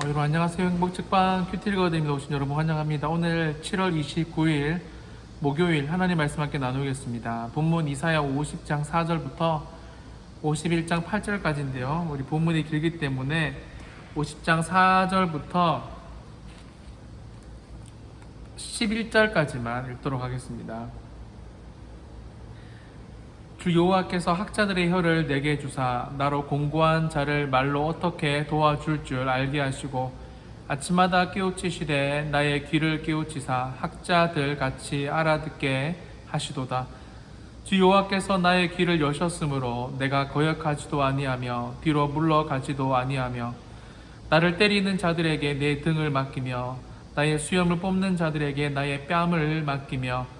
어, 여러분 안녕하세요. 행복책방 큐티리거드입니다. 오신 여러분 환영합니다. 오늘 7월 29일 목요일 하나님 말씀 함께 나누겠습니다. 본문 이사야 50장 4절부터 51장 8절까지인데요. 우리 본문이 길기 때문에 50장 4절부터 11절까지만 읽도록 하겠습니다. 주 여호와께서 학자들의 혀를 내게 주사 나로 공고한 자를 말로 어떻게 도와줄 줄 알게 하시고 아침마다 깨우치시되 나의 귀를 깨우치사 학자들 같이 알아듣게 하시도다. 주 여호와께서 나의 귀를 여셨으므로 내가 거역하지도 아니하며 뒤로 물러가지도 아니하며 나를 때리는 자들에게 내 등을 맡기며 나의 수염을 뽑는 자들에게 나의 뺨을 맡기며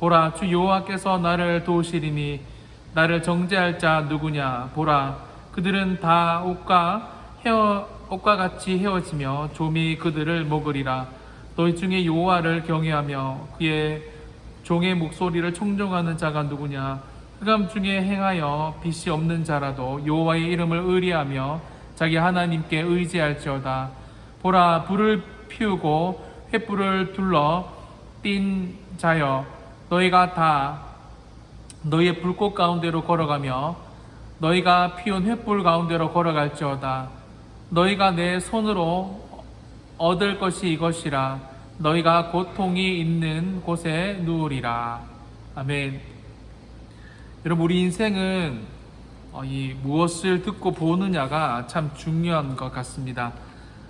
보라 주 여호와께서 나를 도우시리니 나를 정죄할 자 누구냐? 보라 그들은 다 옷과 헤어 옷과 같이 헤어지며 좀이 그들을 먹으리라. 너희 중에 여호와를 경외하며 그의 종의 목소리를 청종하는 자가 누구냐? 흑암 중에 행하여 빛이 없는 자라도 여호와의 이름을 의리하며 자기 하나님께 의지할지어다. 보라 불을 피우고 횃불을 둘러 띈 자여 너희가 다 너희의 불꽃 가운데로 걸어가며 너희가 피운 횃불 가운데로 걸어갈지어다. 너희가 내 손으로 얻을 것이 이것이라. 너희가 고통이 있는 곳에 누우리라. 아멘. 여러분 우리 인생은 어, 이 무엇을 듣고 보느냐가 참 중요한 것 같습니다.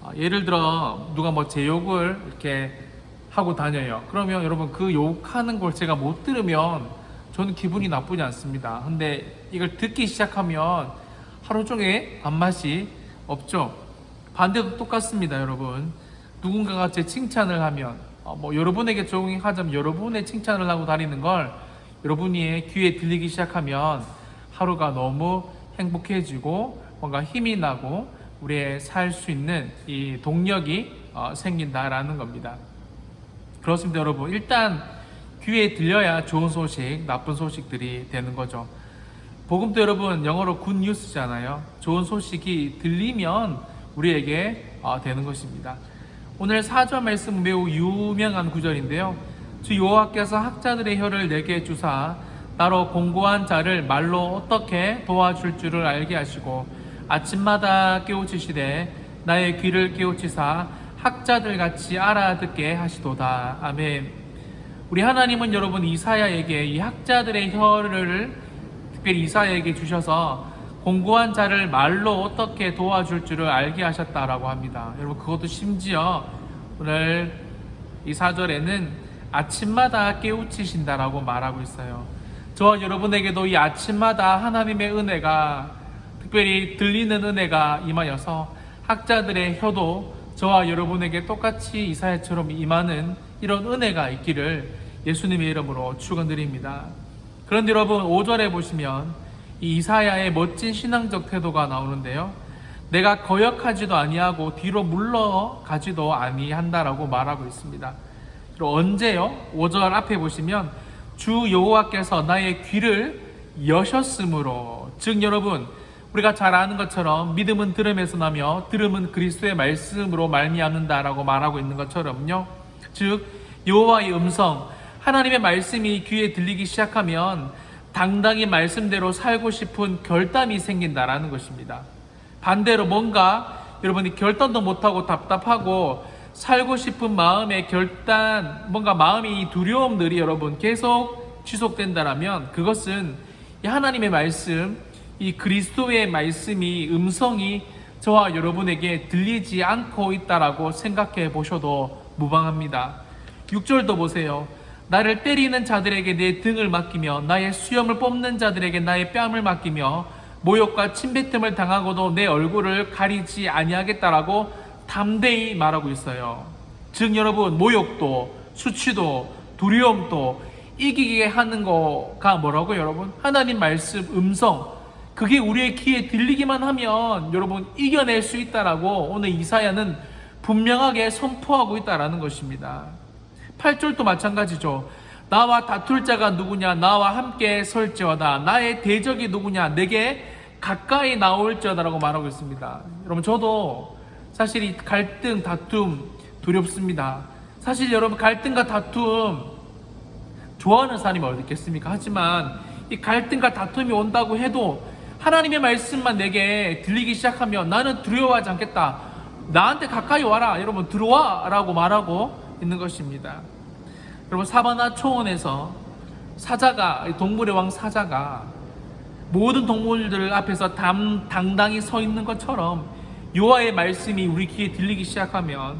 어, 예를 들어 누가 뭐 제 욕을 이렇게 하고 다녀요. 그러면 여러분 그 욕하는 걸 제가 못 들으면 저는 기분이 나쁘지 않습니다. 근데 이걸 듣기 시작하면 하루 종일 밥맛이 없죠. 반대도 똑같습니다, 여러분. 누군가가 제 칭찬을 하면 어, 뭐 여러분에게 적용하자면 여러분의 칭찬을 하고 다니는 걸 여러분이 귀에 들리기 시작하면 하루가 너무 행복해지고 뭔가 힘이 나고 우리의 살 수 있는 이 동력이 어, 생긴다라는 겁니다. 그렇습니다, 여러분. 일단 귀에 들려야 좋은 소식, 나쁜 소식들이 되는 거죠. 복음도 여러분 영어로 굿 뉴스잖아요. 좋은 소식이 들리면 우리에게 어, 되는 것입니다. 오늘 4절 말씀 매우 유명한 구절인데요. 주 여호와께서 학자들의 혀를 내게 주사 나로 공고한 자를 말로 어떻게 도와줄 줄을 알게 하시고 아침마다 깨우치시되 나의 귀를 깨우치사 학자들 같이 알아듣게 하시도다. 아멘. 우리 하나님은 여러분 이사야에게 이 학자들의 혀를 특별히 이사야에게 주셔서 공고한 자를 말로 어떻게 도와줄 줄을 알게 하셨다라고 합니다. 여러분 그것도 심지어 오늘 이 사절에는 아침마다 깨우치신다라고 말하고 있어요. 저와 여러분에게도 이 아침마다 하나님의 은혜가 특별히 들리는 은혜가 임하여서 학자들의 혀도 저와 여러분에게 똑같이 이사야처럼 임하는 이런 은혜가 있기를 예수님의 이름으로 축원드립니다. 그런데 여러분 5절에 보시면 이 이사야의 멋진 신앙적 태도가 나오는데요. 내가 거역하지도 아니하고 뒤로 물러가지도 아니한다라고 말하고 있습니다. 그리고 언제요? 5절 앞에 보시면 주 여호와께서 나의 귀를 여셨으므로 즉 여러분 우리가 잘 아는 것처럼 믿음은 들음에서 나며 들음은 그리스도의 말씀으로 말미암는다라고 말하고 있는 것처럼요. 즉 여호와의 음성 하나님의 말씀이 귀에 들리기 시작하면 당당히 말씀대로 살고 싶은 결단이 생긴다라는 것입니다. 반대로 뭔가 여러분이 결단도 못하고 답답하고 살고 싶은 마음의 결단, 뭔가 마음의 이 두려움들이 여러분 계속 지속된다라면 그것은 이 하나님의 말씀, 이 그리스도의 말씀이 음성이 저와 여러분에게 들리지 않고 있다라고 생각해 보셔도 무방합니다. 6절도 보세요. 나를 때리는 자들에게 내 등을 맡기며 나의 수염을 뽑는 자들에게 나의 뺨을 맡기며 모욕과 침뱉음을 당하고도 내 얼굴을 가리지 아니하겠다라고 담대히 말하고 있어요. 즉 여러분 모욕도 수치도 두려움도 이기게 하는 거가 뭐라고 여러분? 하나님 말씀 음성 그게 우리의 귀에 들리기만 하면 여러분 이겨낼 수 있다라고 오늘 이사야는 분명하게 선포하고 있다라는 것입니다. 8절도 마찬가지죠. 나와 다툴 자가 누구냐? 나와 함께 설지어다. 나의 대적이 누구냐? 내게 가까이 나올지어다라고 말하고 있습니다. 여러분 저도 사실 이 갈등, 다툼 두렵습니다. 사실 여러분 갈등과 다툼 좋아하는 사람이 어디 있겠습니까? 하지만 이 갈등과 다툼이 온다고 해도 하나님의 말씀만 내게 들리기 시작하면 나는 두려워하지 않겠다. 나한테 가까이 와라. 여러분 들어와 라고 말하고 있는 것입니다. 여러분 사바나 초원에서 사자가 이 동물의 왕 사자가 모든 동물들 앞에서 담, 당당히 서 있는 것처럼 요하의 말씀이 우리 귀에 들리기 시작하면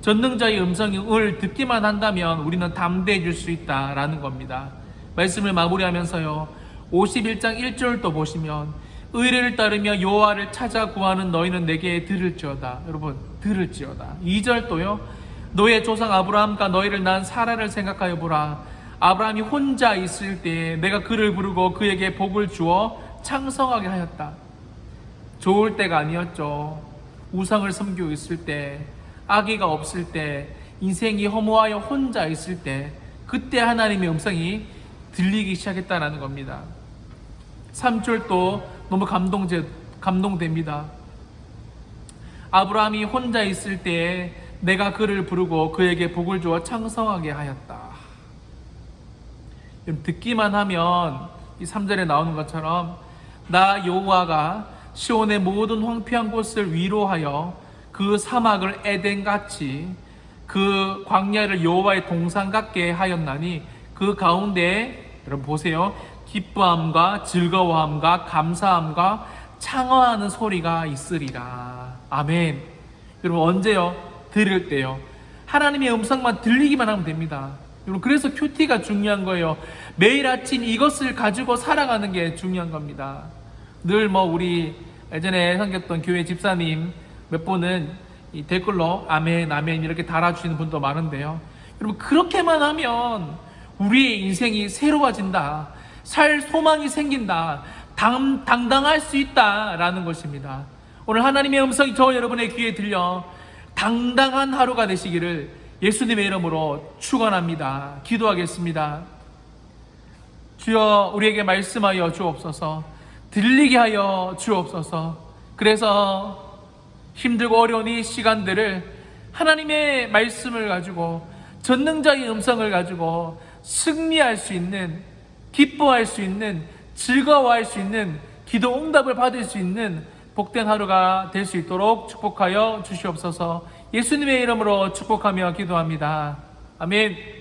전능자의 음성을 듣기만 한다면 우리는 담대해질 수 있다라는 겁니다. 말씀을 마무리하면서요. 51장 1절도 보시면 의를 따르며 여호와를 찾아 구하는 너희는 내게 들을지어다. 여러분 들을지어다. 2절도요. 너의 조상 아브라함과 너희를 낳은 사라를 생각하여 보라. 아브라함이 혼자 있을 때 내가 그를 부르고 그에게 복을 주어 창성하게 하였다. 좋을 때가 아니었죠. 우상을 섬기고 있을 때, 아기가 없을 때, 인생이 허무하여 혼자 있을 때, 그때 하나님의 음성이 들리기 시작했다라는 겁니다. 3절도 너무 감동제, 감동됩니다. 아브라함이 혼자 있을 때 내가 그를 부르고 그에게 복을 주어 창성하게 하였다. 듣기만 하면 이 3절에 나오는 것처럼 나 여호와가 시온의 모든 황폐한 곳을 위로하여 그 사막을 에덴 같이 그 광야를 여호와의 동산 같게 하였나니 그 가운데 여러분 보세요 기뻐함과 즐거워함과 감사함과 창어하는 소리가 있으리라. 아멘. 여러분 언제요? 들을 때요. 하나님의 음성만 들리기만 하면 됩니다. 여러분 그래서 큐티가 중요한 거예요. 매일 아침 이것을 가지고 살아가는 게 중요한 겁니다. 늘 뭐 우리 예전에 섬겼던 교회 집사님 몇 분은 이 댓글로 아멘 아멘 이렇게 달아주시는 분도 많은데요. 여러분 그렇게만 하면 우리의 인생이 새로워진다. 살 소망이 생긴다. 당, 당당할 수 있다라는 것입니다. 오늘 하나님의 음성이 저 여러분의 귀에 들려 당당한 하루가 되시기를 예수님의 이름으로 축원합니다. 기도하겠습니다. 주여 우리에게 말씀하여 주옵소서. 들리게 하여 주옵소서. 그래서 힘들고 어려운 이 시간들을 하나님의 말씀을 가지고 전능자의 음성을 가지고 승리할 수 있는 기뻐할 수 있는 즐거워할 수 있는 기도 응답을 받을 수 있는 복된 하루가 될 수 있도록 축복하여 주시옵소서. 예수님의 이름으로 축복하며 기도합니다. 아멘.